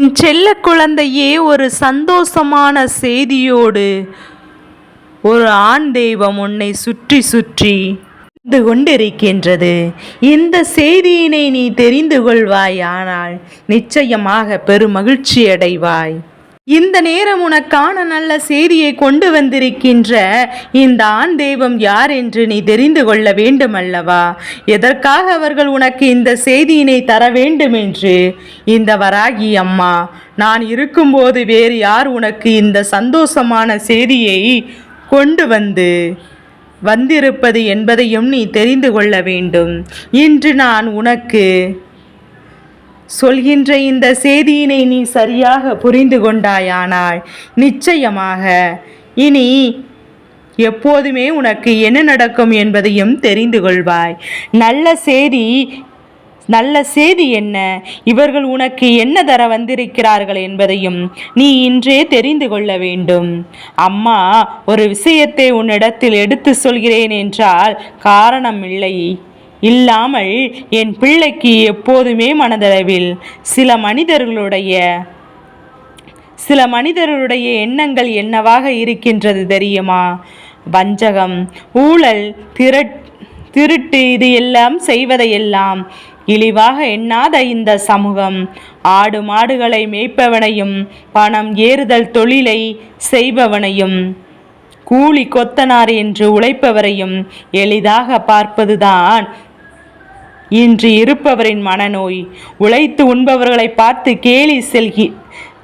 என் செல்ல குழந்தையே ஒரு சந்தோஷமான செய்தியோடு ஒரு ஆண் தெய்வம் உன்னை சுற்றி சுற்றி வந்து கொண்டிருக்கின்றது. இந்த செய்தியினை நீ தெரிந்து கொள்வாய் ஆனால் நிச்சயமாக பெருமகிழ்ச்சி அடைவாய் இந்த நேரம் உனக்கான நல்ல செய்தியை கொண்டு வந்திருக்கின்ற இந்த ஆண் தெய்வம் யார் என்று நீ தெரிந்து கொள்ள வேண்டும் அல்லவா எதற்காக அவர்கள் உனக்கு இந்த செய்தியினை தர வேண்டும் என்று? இந்த வராகி அம்மா நான் இருக்கும்போது வேறு யார் உனக்கு இந்த சந்தோஷமான செய்தியை கொண்டு வந்து வந்திருப்பது என்பதையும் நீ தெரிந்து கொள்ள வேண்டும். இன்று நான் உனக்கு சொல்கின்ற இந்த செய்தியினை நீ சரியாக புரிந்து கொண்டாயானால் நிச்சயமாக இனி எப்போதுமே உனக்கு என்ன நடக்கும் என்பதையும் தெரிந்து கொள்வாய். நல்ல செய்தி நல்ல செய்தி என்ன? இவர்கள் உனக்கு என்ன தர வந்திருக்கிறார்கள் என்பதையும் நீ இன்றே தெரிந்து கொள்ள வேண்டும். அம்மா ஒரு விஷயத்தை உன்னிடத்தில் எடுத்து சொல்கிறேன் என்றால் காரணம் இல்லை. இல்லாமல் என் பிள்ளைக்கு எப்போதுமே மனதளவில் சில மனிதர்களுடைய சில மனிதர்களுடைய எண்ணங்கள் என்னவாக இருக்கின்றது தெரியுமா? வஞ்சகம் ஊழல் திரட் திருட்டு இது எல்லாம் செய்வதையெல்லாம் இழிவாக எண்ணாத இந்த சமூகம் ஆடு மாடுகளை மேய்ப்பவனையும் பணம் ஏறுதல் தொழிலை செய்பவனையும் கூலி கொத்தனார் என்று உழைப்பவரையும் எளிதாக பார்ப்பதுதான் இன்று இருப்பவரின் மனநோய். உழைத்து உண்பவர்களை பார்த்து கேலி செல்கி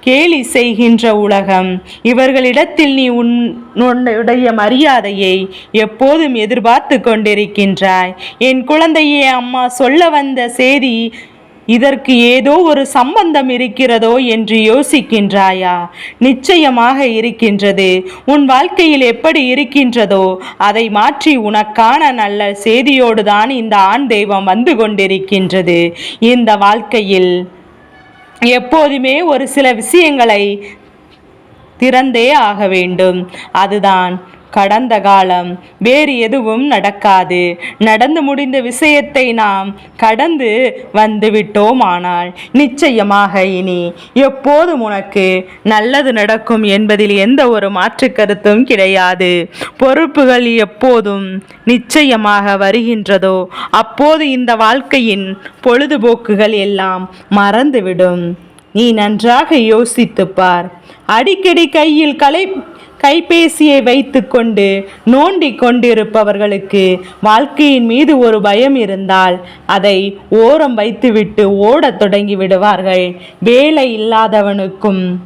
கேலி செய்கின்ற உலகம். இவர்களிடத்தில் நீ உன் உன்னுடைய மரியாதையை எப்போதும் எதிர்பார்த்து கொண்டிருக்கின்றாய். என் குழந்தையே அம்மா சொல்ல வந்த செய்தி இதற்கு ஏதோ ஒரு சம்பந்தம் இருக்கிறதோ என்று யோசிக்கின்றாயா? நிச்சயமாக இருக்கின்றது. உன் வாழ்க்கையில் எப்படி இருக்கின்றதோ அதை மாற்றி உனக்கான நல்ல செய்தியோடு தான் இந்த ஆண் தெய்வம் வந்து கொண்டிருக்கின்றது. இந்த வாழ்க்கையில் எப்போதுமே ஒரு சில விஷயங்களை திறந்தே ஆக வேண்டும். அதுதான் கடந்த காலம் வேறு எதுவும் நடக்காது. நடந்து முடிந்த விஷயத்தை நாம் கடந்து வந்து விட்டோம் ஆனால் நிச்சயமாக இனி எப்போதும் உனக்கு நல்லது நடக்கும் என்பதில் எந்த ஒரு மாற்று கருத்தும் கிடையாது. பொறுப்புகள் எப்போதும் நிச்சயமாக வருகின்றதோ அப்போது இந்த வாழ்க்கையின் பொழுதுபோக்குகள் எல்லாம் மறந்துவிடும். நீ நன்றாக யோசித்துப்பார் அடிக்கடி கையில் கலை கைபேசியை வைத்துக்கொண்டு நோண்டி கொண்டிருப்பவர்களுக்கு வாழ்க்கையின் மீது ஒரு பயம் இருந்தால் அதை ஓரம் வைத்துவிட்டு ஓடத் தொடங்கி விடுவார்கள். வேலை இல்லாதவனுக்கும்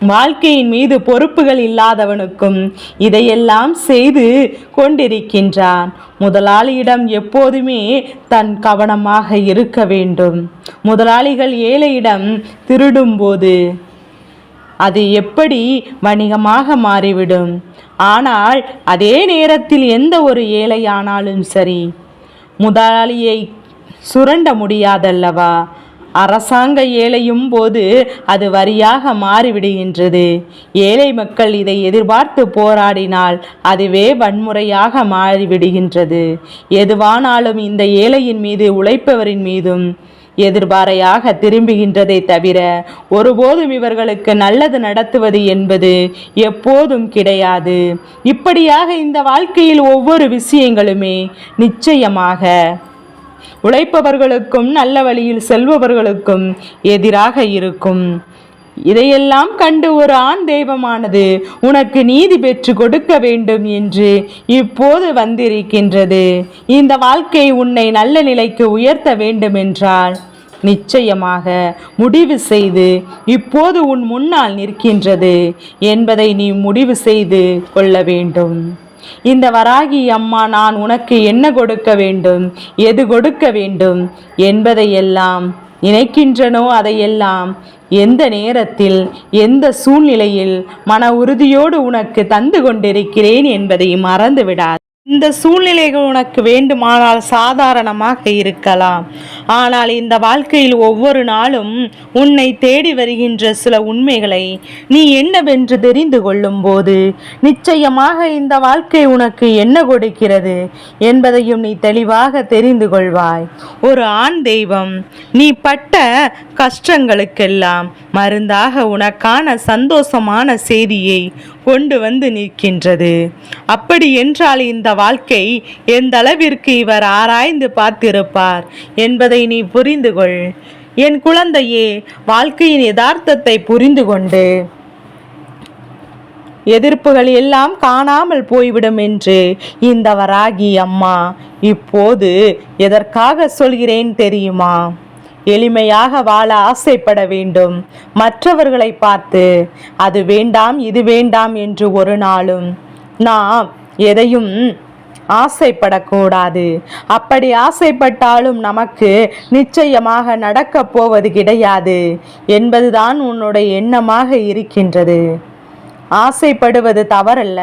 வாழ்க்கையின் மீது பொறுப்புகள் இல்லாதவனுக்கும் இதையெல்லாம் செய்து கொண்டிருக்கின்றான். முதலாளியிடம் எப்போதுமே தன் கவனமாக இருக்க வேண்டும். முதலாளிகள் ஏழையிடம் திருடும்போது அது எப்படி வணிகமாக மாறிவிடும்? ஆனால் அதே நேரத்தில் எந்த ஒரு ஏழையானாலும் சரி முதலாளியை சுரண்ட முடியாதல்லவா? அரசாங்க ஏழையும் போது அது வரியாக மாறிவிடுகின்றது. ஏழை மக்கள் இதை எதிர்பார்த்து போராடினால் அதுவே வன்முறையாக மாறிவிடுகின்றது. எதுவானாலும் இந்த ஏழையின் மீது உழைப்பவரின் மீதும் எதிர்பாரையாக திரும்புகின்றதை தவிர ஒருபோதும் இவர்களுக்கு நல்லது நடத்துவது என்பது எப்போதும் கிடையாது. இப்படியாக இந்த வாழ்க்கையில் ஒவ்வொரு விஷயங்களுமே நிச்சயமாக உழைப்பவர்களுக்கும் நல்ல வழியில் செல்பவர்களுக்கும் எதிராக இருக்கும். இதையெல்லாம் கண்டு ஒரு ஆண் தெய்வமானது உனக்கு நீதி பெற்று கொடுக்க வேண்டும் என்று இப்போது வந்திருக்கின்றது. இந்த வாழ்க்கை உன்னை நல்ல நிலைக்கு உயர்த்த வேண்டுமென்றால் நிச்சயமாக முடிவு செய்து இப்போது உன் முன்னால் நிற்கின்றது என்பதை நீ முடிவு செய்து கொள்ள வேண்டும். இந்த வராகி அம்மா நான் உனக்கு என்ன கொடுக்க வேண்டும் எது கொடுக்க வேண்டும் என்பதையெல்லாம் நினைக்கின்றனோ அதையெல்லாம் எந்த நேரத்தில் எந்த சூழ்நிலையில் மன உறுதியோடு உனக்கு தந்து கொண்டிருக்கிறேன் என்பதை மறந்துவிடாது. இந்த சூழ்நிலைகள் உனக்கு வேண்டுமானால் சாதாரணமாக இருக்கலாம். ஆனால் இந்த வாழ்க்கையில் ஒவ்வொரு நாளும் உன்னை தேடி வருகின்ற சில உண்மைகளை நீ என்னவென்று தெரிந்து கொள்ளும் போது நிச்சயமாக இந்த வாழ்க்கை உனக்கு என்ன கொடுக்கிறது என்பதையும் நீ தெளிவாக தெரிந்து கொள்வாய். ஒரு ஆண் தெய்வம் நீ பட்ட கஷ்டங்களுக்கெல்லாம் மருந்தாக உனக்கான சந்தோஷமான செய்தியை கொண்டு வந்து நிற்கின்றது. அப்படி என்றால் இந்த வாழ்க்கை எந்த அளவிற்கு இவர் ஆராய்ந்து பார்த்திருப்பார் என்பதை நீ புரிந்து கொள். என் குழந்தையே வாழ்க்கையின் யதார்த்தத்தை புரிந்து கொண்டு. எதிர்ப்புகள் எல்லாம் காணாமல் போய்விடும் என்று இந்த வராகி அம்மா இப்போது எதற்காக சொல்கிறேன் தெரியுமா? எளிமையாக வாழ ஆசைப்பட வேண்டும். மற்றவர்களை பார்த்து அது வேண்டாம் இது வேண்டாம் என்று ஒரு நாளும் நாம் எதையும் ஆசைப்படக்கூடாது அப்படி ஆசைப்பட்டாலும் நமக்கு நிச்சயமாக நடக்கப் போவது கிடையாது என்பதுதான் உன்னுடைய எண்ணமாக இருக்கின்றது. ஆசைப்படுவது தவறல்ல.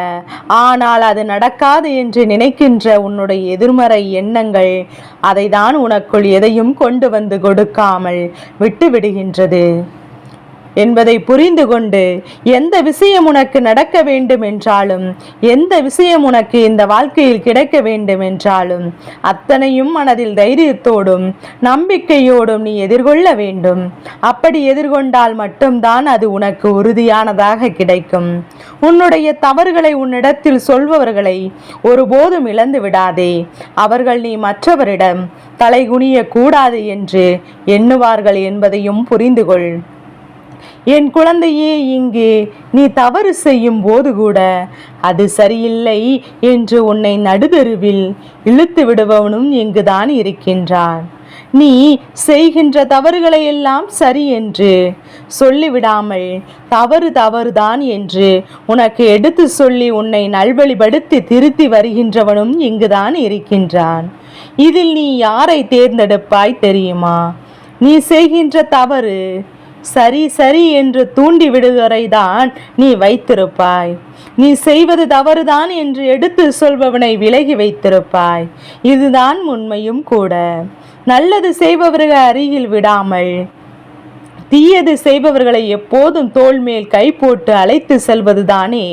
ஆனால் அது நடக்காது என்று நினைக்கின்ற உன்னுடைய எதிர்மறை எண்ணங்கள் அதை தான் உனக்குள் எதையும் கொண்டு வந்து கொடுக்காமல் விட்டு விடுகின்றது. என்பதை புரிந்து கொண்டு எந்த விஷயம் உனக்கு நடக்க வேண்டும் என்றாலும் எந்த விஷயம் உனக்கு இந்த வாழ்க்கையில் கிடைக்க வேண்டும் என்றாலும் அத்தனையும் மனதில் தைரியத்தோடும் நம்பிக்கையோடும் நீ எதிர்கொள்ள வேண்டும். அப்படி எதிர்கொண்டால் மட்டும்தான் அது உனக்கு உறுதியானதாக கிடைக்கும். உன்னுடைய தவறுகளை உன்னிடத்தில் சொல்பவர்களை ஒருபோதும் இழந்து விடாதே. அவர்கள் நீ மற்றவரிடம் தலைகுனிய கூடாது என்று எண்ணுவார்கள் என்பதையும் புரிந்து கொள் என் குழந்தையே இங்கே நீ தவறு செய்யும் போது கூட அது சரியில்லை என்று உன்னை நடுதெருவில் இழுத்து விடுபவனும் இங்குதான் இருக்கின்றான். நீ செய்கின்ற தவறுகளை எல்லாம் சரி என்று சொல்லிவிடாமல் தவறு தவறுதான் என்று உனக்கு எடுத்து சொல்லி உன்னை நல்வழிபடுத்தி திருத்தி வருகின்றவனும் இங்குதான் இருக்கின்றான். இதில் நீ யாரை தேர்ந்தெடுப்பாய் தெரியுமா? நீ செய்கின்ற தவறு சரி சரி என்று தூண்டி விடுவரைதான் நீ வைத்திருப்பாய். நீ செய்வது தவறுதான் என்று எடுத்து சொல்பவனை விலகி வைத்திருப்பாய். இதுதான் உண்மையும் கூட. நல்லது செய்பவர்கள் அருகில் விடாமல் தீயது செய்பவர்களை எப்போதும் தோல் மேல் கை போட்டு அழைத்து செல்வதுதானே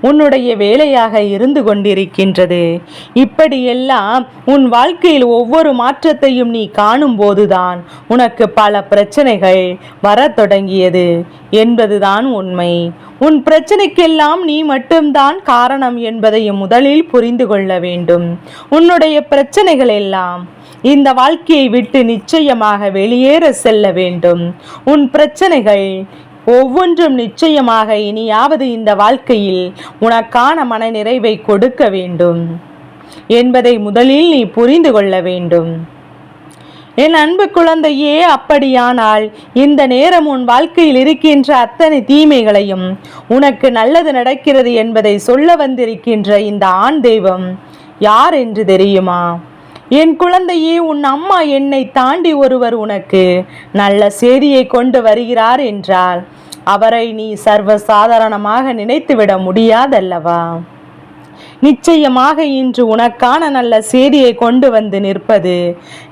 உன்னுடைய வேலையாக இருந்து கொண்டிருக்கின்றது. இப்படியெல்லாம் உன் வாழ்க்கையில் ஒவ்வொரு மாற்றத்தையும் நீ காணும் போதுதான் உனக்கு பல பிரச்சனைகள் வரத் தொடங்கியது என்பதுதான் உண்மை. உன் பிரச்சனைக்கெல்லாம் நீ மட்டும்தான் காரணம் என்பதையும் முதலில் புரிந்து கொள்ள வேண்டும். உன்னுடைய பிரச்சனைகள் எல்லாம் இந்த வாழ்க்கையை விட்டு நிச்சயமாக வெளியேற செல்ல வேண்டும். உன் பிரச்சனைகள் ஒவ்வொன்றும் நிச்சயமாக இனியாவது இந்த வாழ்க்கையில் உனக்கான மன நிறைவை கொடுக்க வேண்டும். என்பதை முதலில் நீ புரிந்து கொள்ள வேண்டும். என் அன்பு குழந்தையே அப்படியானால் இந்த நேரம் உன் வாழ்க்கையில் இருக்கின்ற அத்தனை தீமைகளையும் உனக்கு நல்லது நடக்கிறது என்பதை சொல்ல வந்திருக்கின்ற இந்த ஆண் தெய்வம் யார் என்று தெரியுமா? என் குழந்தையே உன் அம்மா என்னை தாண்டி ஒருவர் உனக்கு நல்ல செய்தியை கொண்டு வருகிறார் என்றால் அவரை நீ சர்வ சாதாரணமாக நினைத்துவிட முடியாதல்லவா? நிச்சயமாக இன்று உனக்கான நல்ல செய்தியை கொண்டு வந்து நிற்பது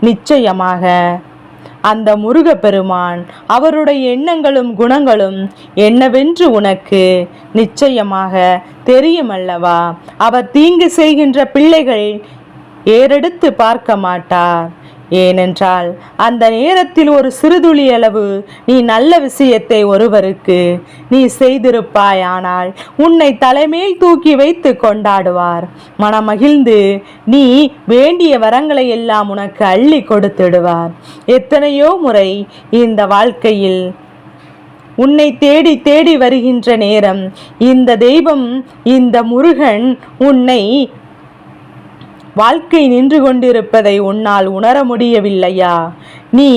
நிச்சயமாக அந்த முருகப்பெருமான் அவருடைய எண்ணங்களும் குணங்களும் என்னவென்று உனக்கு நிச்சயமாக தெரியுமல்லவா? அவர் தீங்கு செய்கின்ற பிள்ளைகள் ஏறெடுத்து பார்க்க மாட்டார். ஏனென்றால் அந்த நேரத்தில் ஒரு சிறுதுளி அளவு நீ நல்ல விஷயத்தை ஒருவருக்கு நீ செய்திருப்பாய். ஆனால் உன்னை தலைமேல் தூக்கி வைத்து கொண்டாடுவார். மனமகிழ்ந்து நீ வேண்டிய வரங்களை எல்லாம் உனக்கு அள்ளி கொடுத்துடுவார். எத்தனையோ முறை இந்த வாழ்க்கையில் உன்னை தேடி தேடி வருகின்ற நேரம் இந்த தெய்வம் இந்த முருகன் உன்னை வாழ்க்கை நின்று கொண்டிருப்பதை உன்னால் உணர முடியவில்லையா? நீ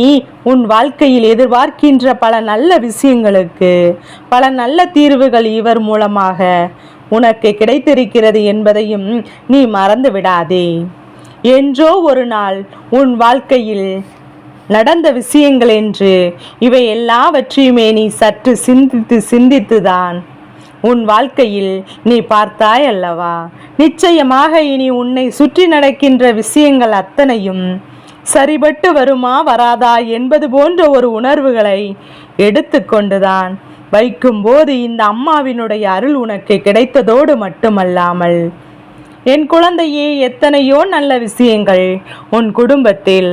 உன் வாழ்க்கையில் எதிர்பார்க்கின்ற பல நல்ல விஷயங்களுக்கு பல நல்ல தீர்வுகள் இவர் மூலமாக உனக்கு கிடைத்திருக்கிறது என்பதையும் நீ மறந்து விடாதே. என்றோ ஒரு நாள் உன் வாழ்க்கையில் நடந்த விஷயங்கள் என்று இவை எல்லாவற்றையுமே நீ சற்று சிந்தித்து சிந்தித்துதான் உன் வாழ்க்கையில் நீ பார்த்தாய் அல்லவா நிச்சயமாக இனி உன்னை சுற்றி நடக்கின்ற விஷயங்கள் அத்தனையும் சரிபட்டு வருமா வராதா என்பது போன்ற ஒரு உணர்வுகளை எடுத்துக்கொண்டுதான் வைக்கும்போது இந்த அம்மாவினுடைய அருள் உனக்கு கிடைத்ததோடு மட்டுமல்லாமல் என் குழந்தையே எத்தனையோ நல்ல விஷயங்கள் உன் குடும்பத்தில்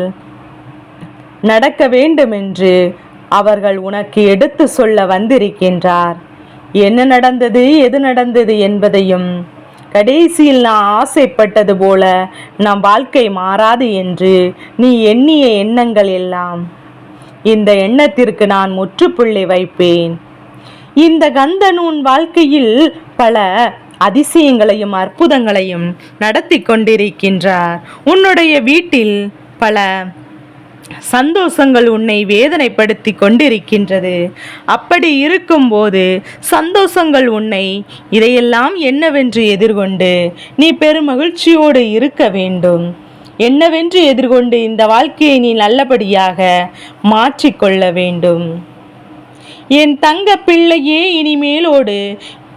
நடக்க வேண்டும் என்று அவர்கள் உனக்கு எடுத்து சொல்ல வந்திருக்கின்றார். என்ன நடந்தது எது நடந்தது என்பதையும் கடைசியில் நான் ஆசைப்பட்டது போல நம் வாழ்க்கை மாறாது என்று நீ எண்ணிய எண்ணங்கள் எல்லாம் இந்த எண்ணத்திற்கு நான் முற்றுப்புள்ளி வைப்பேன். இந்த கந்தன் உன் வாழ்க்கையில் பல அதிசயங்களையும் அற்புதங்களையும் நடத்தி கொண்டிருக்கின்றார். உன்னுடைய வீட்டில் பல சந்தோஷங்கள் உன்னை வேதனைப்படுத்தி கொண்டிருக்கின்றது. அப்படி இருக்கும்போது சந்தோஷங்கள் உன்னை இதையெல்லாம் என்னவென்று எதிர்கொண்டு நீ பெருமகிழ்ச்சியோடு இருக்க வேண்டும். என்னவென்று எதிர்கொண்டு இந்த வாழ்க்கையை நீ நல்லபடியாக மாற்றிக்கொள்ள வேண்டும். என் தங்க பிள்ளையே இனிமேலோடு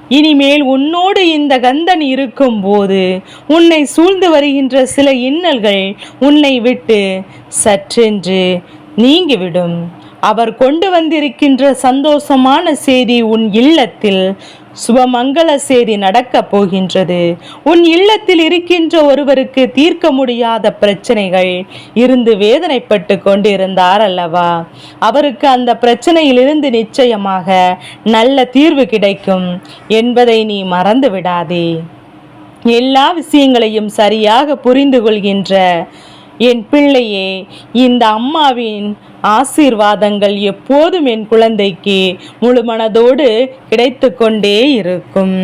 இனிமேல் உன்னோடு இந்த கந்தன் இருக்கும்போது உன்னை சூழ்ந்து வருகின்ற சில இன்னல்கள் உன்னை விட்டு சற்றென்று நீங்கிவிடும். அவர் கொண்டு வந்திருக்கின்ற சந்தோஷமான செய்தி உன் இல்லத்தில் சுபமங்கள சேரி நடக்கப் போகின்றது. உன் இல்லத்தில் இருக்கின்ற ஒருவருக்கு தீர்க்க முடியாத பிரச்சனைகள் இருந்து வேதனைப்பட்டு கொண்டிருந்தார் அல்லவா? அவருக்கு அந்த பிரச்சனையிலிருந்து நிச்சயமாக நல்ல தீர்வு கிடைக்கும் என்பதை நீ மறந்து விடாதே எல்லா விஷயங்களையும் சரியாக புரிந்து கொள்கின்ற என் பிள்ளையே இந்த அம்மாவின் ஆசீர்வாதங்கள் எப்போதும் என் குழந்தைக்கு முழு மனதோடு கிடைத்து கொண்டே இருக்கும்.